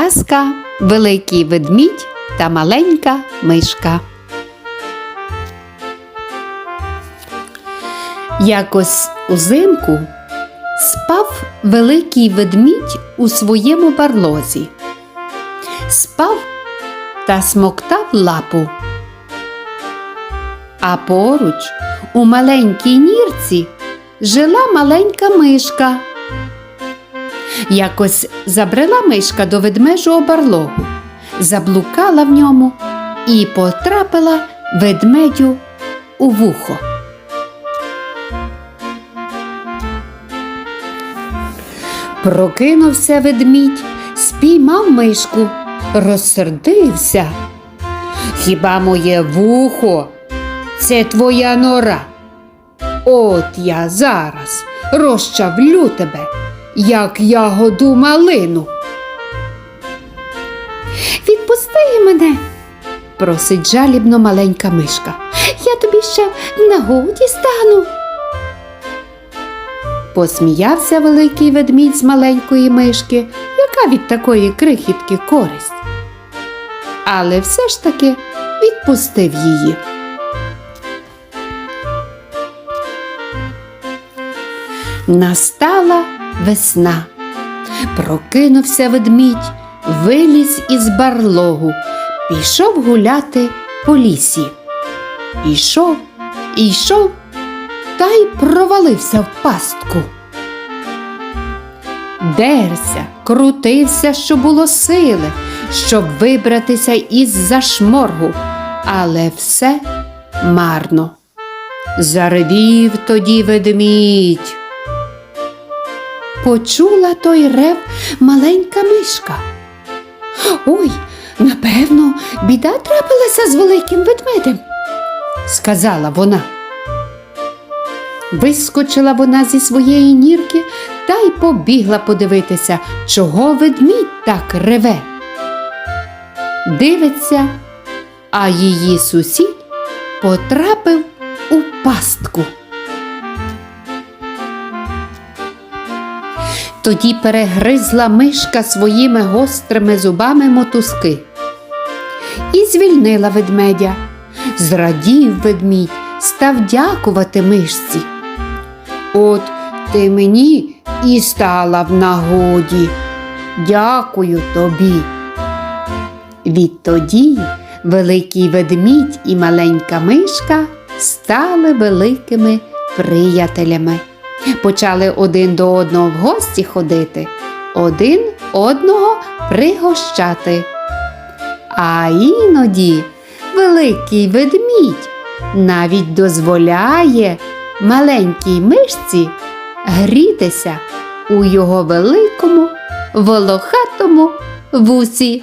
Казка Великий ведмідь та маленька мишка. Якось узимку спав великий ведмідь у своєму барлозі. Спав та смоктав лапу. А поруч у маленькій нірці жила маленька мишка. Якось забрела мишка до ведмежого барлогу, заблукала в ньому і потрапила ведмедю у вухо. Прокинувся ведмідь, спіймав мишку, розсердився. Хіба моє вухо? Це твоя нора. От я зараз розчавлю тебе, як ягоду малину. Відпусти мене, просить жалібно маленька мишка. Я тобі ще в нагоді стану. Посміявся великий ведмідь з маленької мишки, яка від такої крихітки користь. Але все ж таки відпустив її. Настала весна. Прокинувся ведмідь, виліз із барлогу, пішов гуляти по лісі. Ішов, ішов та й провалився в пастку. Дерся, крутився, що було сили, щоб вибратися із зашморгу, але все марно. Заревів тоді ведмідь. Почула той рев маленька мишка. Ой, напевно, біда трапилася з великим ведмедем, сказала вона. Вискочила вона зі своєї нірки та й побігла подивитися, чого ведмідь так реве. Дивиться, а її сусід потрапив Тоді перегризла мишка своїми гострими зубами мотузки і звільнила ведмедя. Зрадів ведмідь, став дякувати мишці. От ти мені і стала в нагоді. Дякую тобі. Відтоді великий ведмідь і маленька мишка стали великими приятелями. Почали один до одного в гості ходити, один одного пригощати. А іноді великий ведмідь навіть дозволяє маленькій мишці грітися у його великому волохатому вусі.